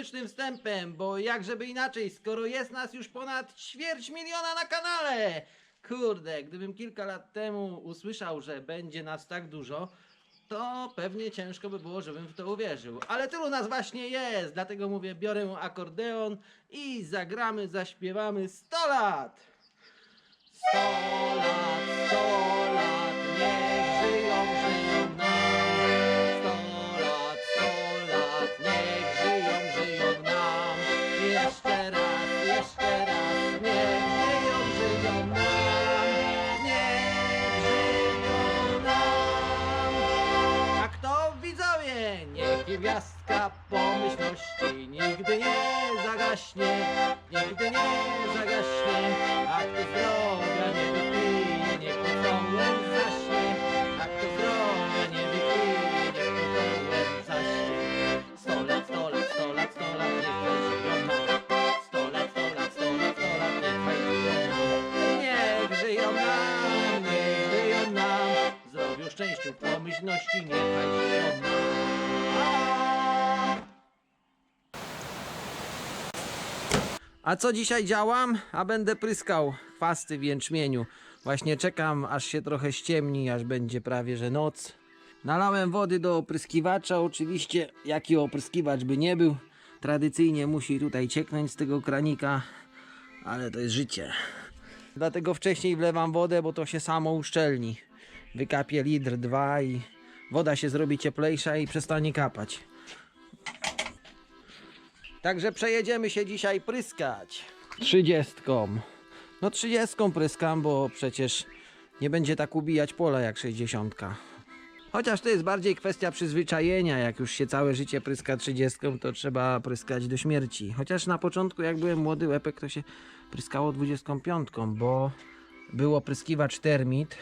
muzycznym wstępem, bo jak żeby inaczej, skoro jest nas już ponad ćwierć miliona na kanale! Kurde, gdybym kilka lat temu usłyszał, że będzie nas tak dużo, to pewnie ciężko by było, żebym w to uwierzył. Ale tylu nas właśnie jest, dlatego mówię, biorę akordeon i zagramy, zaśpiewamy 100 lat! 100 lat, 100 lat, pomyślności nigdy nie zagaśnie, nigdy nie zagaśnie. A kto zdrowia nie wypije, niech pocołem zaśnie. A kto zdrowia nie wypije, niech pocołem zaśnie. Sto lat, sto lat, sto lat, sto lat, niech żyją nam. Sto lat, sto lat, sto lat, sto lat, niech żyją nam. Niech żyją nam, niech żyją nam. Zdrowiu, szczęściu, pomyślności, niechaj A co dzisiaj działam? A będę pryskał chwasty w jęczmieniu. Właśnie czekam, aż się trochę ściemni, aż będzie prawie że noc. Nalałem wody do opryskiwacza. Oczywiście, jaki opryskiwacz by nie był, tradycyjnie musi tutaj cieknąć z tego kranika, ale to jest życie. Dlatego wcześniej wlewam wodę, bo to się samo uszczelni. Wykapię litr, dwa i woda się zrobi cieplejsza i przestanie kapać. Także przejedziemy się dzisiaj pryskać. Trzydziestką. No trzydziestką pryskam, bo przecież nie będzie tak ubijać pola jak sześćdziesiątka. Chociaż to jest bardziej kwestia przyzwyczajenia. Jak już się całe życie pryska trzydziestką, to trzeba pryskać do śmierci. Chociaż na początku, jak byłem młody łepek, to się pryskało dwudziestką piątką, bo był opryskiwacz termit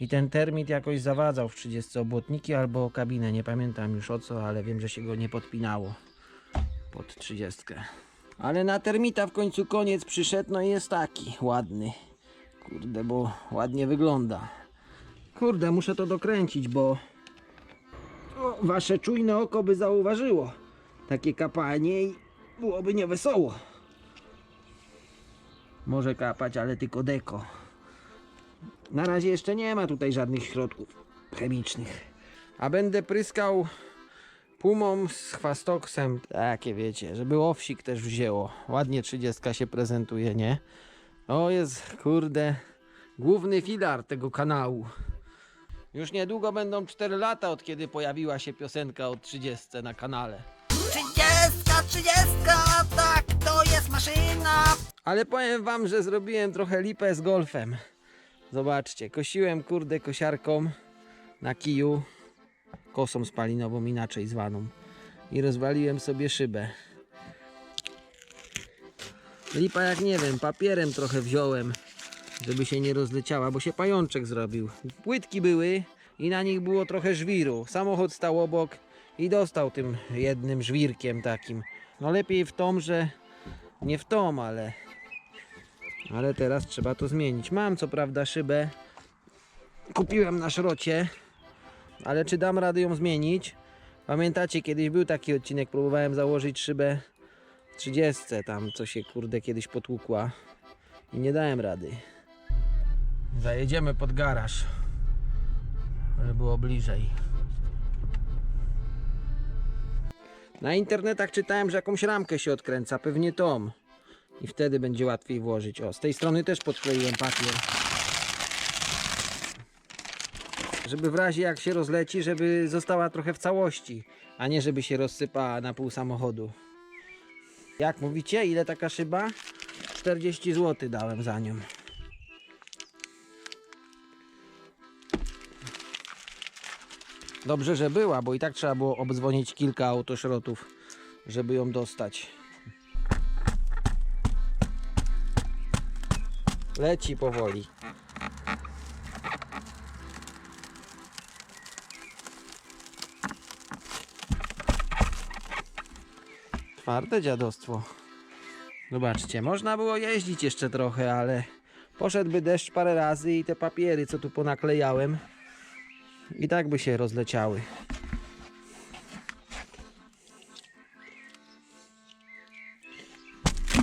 i ten termit jakoś zawadzał w 30 obłotniki albo kabinę. Nie pamiętam już o co, ale wiem, że się go nie podpinało pod 30. Ale na termita w końcu koniec przyszedł, no i jest taki ładny. Kurde, bo ładnie wygląda. Kurde, muszę to dokręcić, bo o, wasze czujne oko by zauważyło takie kapanie i byłoby niewesoło. Może kapać, ale tylko deko. Na razie jeszcze nie ma tutaj żadnych środków chemicznych. A będę pryskał pumą z chwastoksem, takie wiecie, żeby owsik też wzięło. Ładnie 30 się prezentuje, nie? O jest, kurde, główny filar tego kanału. Już niedługo będą 4 lata od kiedy pojawiła się piosenka o 30 na kanale. Trzydziestka, trzydziestka, tak, to jest maszyna. Ale powiem wam, że zrobiłem trochę lipę z golfem. Zobaczcie, kosiłem kurde kosiarką na kiju, kosą spalinową inaczej zwaną i rozwaliłem sobie szybę. Lipa jak nie wiem, papierem trochę wziąłem, żeby się nie rozleciała, bo się pajączek zrobił. Płytki były i na nich było trochę żwiru. Samochód stał obok i dostał tym jednym żwirkiem takim. No lepiej w tom, że nie w tom, ale ale teraz trzeba to zmienić. Mam co prawda szybę. Kupiłem na szrocie, ale czy dam radę ją zmienić? Pamiętacie, kiedyś był taki odcinek, próbowałem założyć szybę w 30, tam co się kurde kiedyś potłukła i nie dałem rady. Zajedziemy pod garaż, żeby było bliżej. Na internetach czytałem, że jakąś ramkę się odkręca, pewnie tom. I wtedy będzie łatwiej włożyć. O, z tej strony też podkleiłem papier. Żeby w razie jak się rozleci, żeby została trochę w całości, a nie żeby się rozsypała na pół samochodu. Jak mówicie, ile taka szyba? 40 zł dałem za nią. Dobrze, że była, bo i tak trzeba było obdzwonić kilka autoszrotów, żeby ją dostać. Leci powoli. Twarde dziadostwo. Zobaczcie, można było jeździć jeszcze trochę, ale poszedłby deszcz parę razy i te papiery, co tu ponaklejałem, i tak by się rozleciały.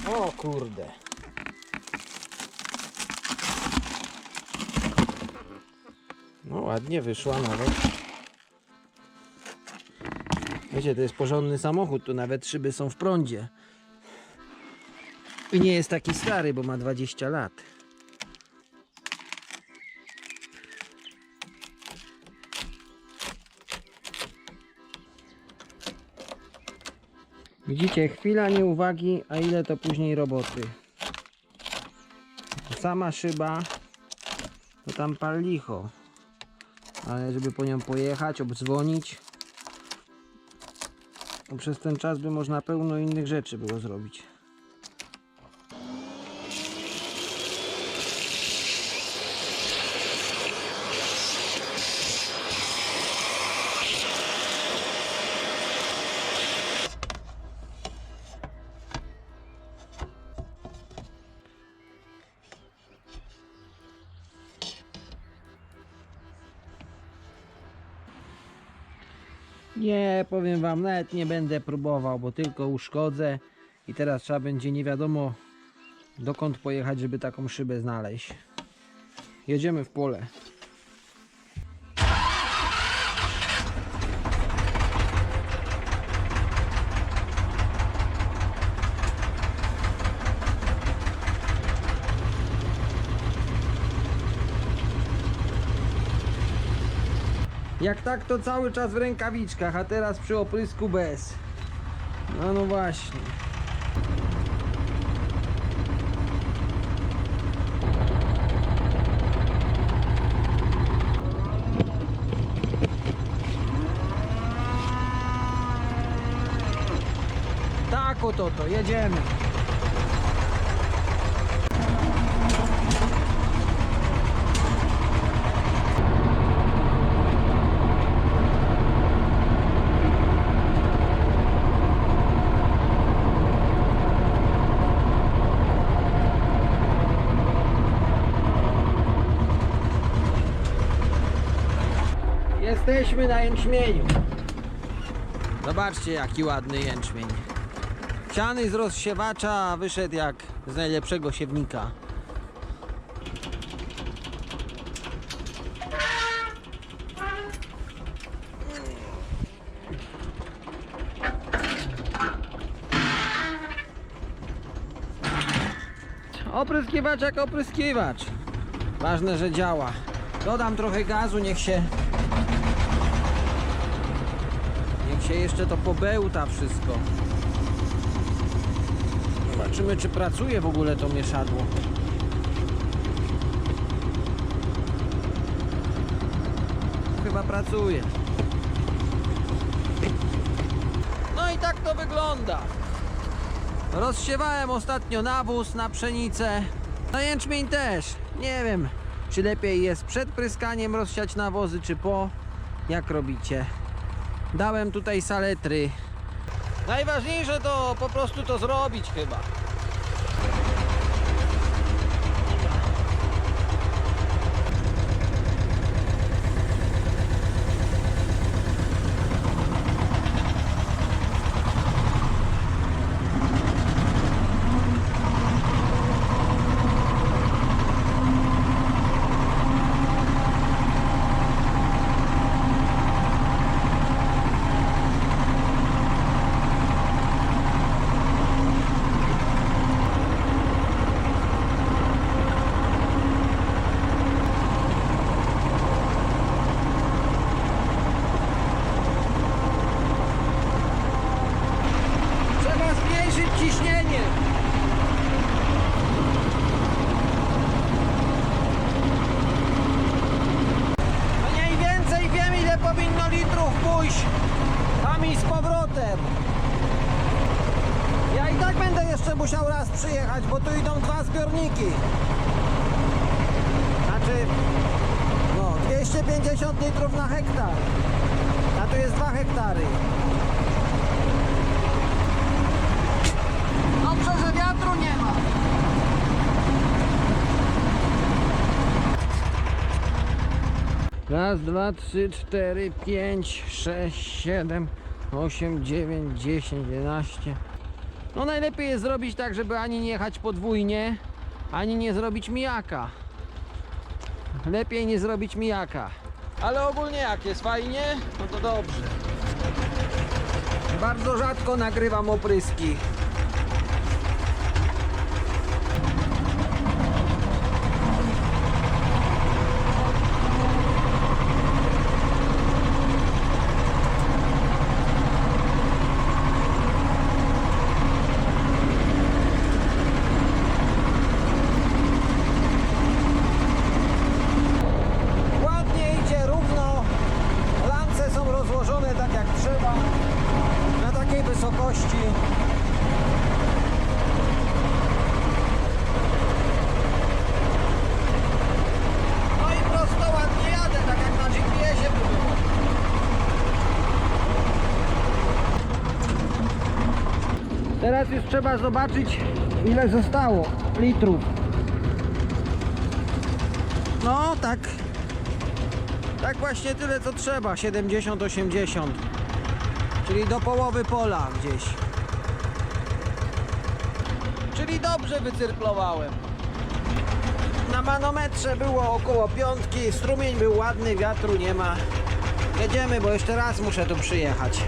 O kurde. No ładnie wyszła nawet. Wiecie, to jest porządny samochód, tu nawet szyby są w prądzie. I nie jest taki stary, bo ma 20 lat. Widzicie, chwila nieuwagi, a ile to później roboty. Sama szyba, to tam pal licho. Ale żeby po nią pojechać, obdzwonić, przez ten czas by można pełno innych rzeczy było zrobić. Powiem wam, nawet nie będę próbował, bo tylko uszkodzę i teraz trzeba będzie nie wiadomo dokąd pojechać, żeby taką szybę znaleźć. Jedziemy w pole. Jak tak to cały czas w rękawiczkach, a teraz przy oprysku bez. No no właśnie. Tak oto to, jedziemy. Jesteśmy na jęczmieniu. Zobaczcie jaki ładny jęczmień. Siany z rozsiewacza wyszedł jak z najlepszego siewnika. Opryskiwacz jak opryskiwacz. Ważne, że działa. Dodam trochę gazu, niech się Niech się jeszcze to pobełta wszystko. Zobaczymy, czy pracuje w ogóle to mieszadło. Chyba pracuje. No i tak to wygląda. Rozsiewałem ostatnio nawóz na pszenicę. Na jęczmień też. Nie wiem, czy lepiej jest przed pryskaniem rozsiać nawozy, czy po. Jak robicie? Dałem tutaj saletry. Najważniejsze to po prostu to zrobić chyba. Trzeba zmniejszyć ciśnienie. Mniej więcej wiem ile powinno litrów pójść tam i z powrotem. Ja i tak będę jeszcze musiał raz przyjechać, bo tu idą dwa zbiorniki. Znaczy, no, 250 litrów na hektar. A tu jest 2 hektary. Dobrze, że wiatru nie ma. Raz, dwa, trzy, cztery, pięć, sześć, siedem, osiem, dziewięć, dziesięć, jedenaście. No najlepiej jest zrobić tak, żeby ani nie jechać podwójnie, ani nie zrobić mijaka. Lepiej nie zrobić mijaka. Ale ogólnie jak jest fajnie, no to dobrze. Bardzo rzadko nagrywam opryski. Ładnie idzie równo. Lance są rozłożone tak jak trzeba. Na takiej wysokości. No i prosto ładnie jadę, tak jak na GPS-ie by było. Teraz już trzeba zobaczyć ile zostało litrów. No tak. Tak właśnie tyle co trzeba, 70-80. Czyli do połowy pola gdzieś. Czyli dobrze wycyrklowałem. Na manometrze było około piątki, strumień był ładny, wiatru nie ma. Jedziemy, bo jeszcze raz muszę tu przyjechać.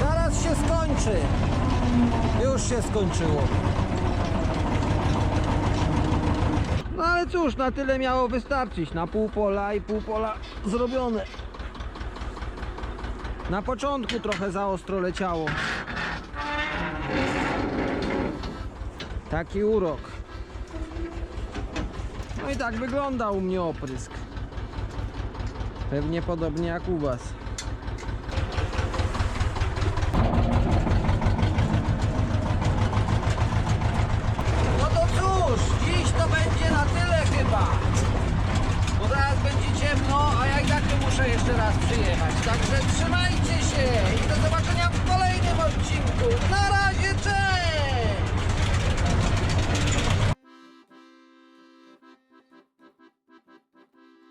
Zaraz się skończy. Już się skończyło. No ale cóż, na tyle miało wystarczyć. Na pół pola i pół pola zrobione. Na początku trochę za ostro leciało. Taki urok. No i tak wygląda u mnie oprysk. Pewnie podobnie jak u Was.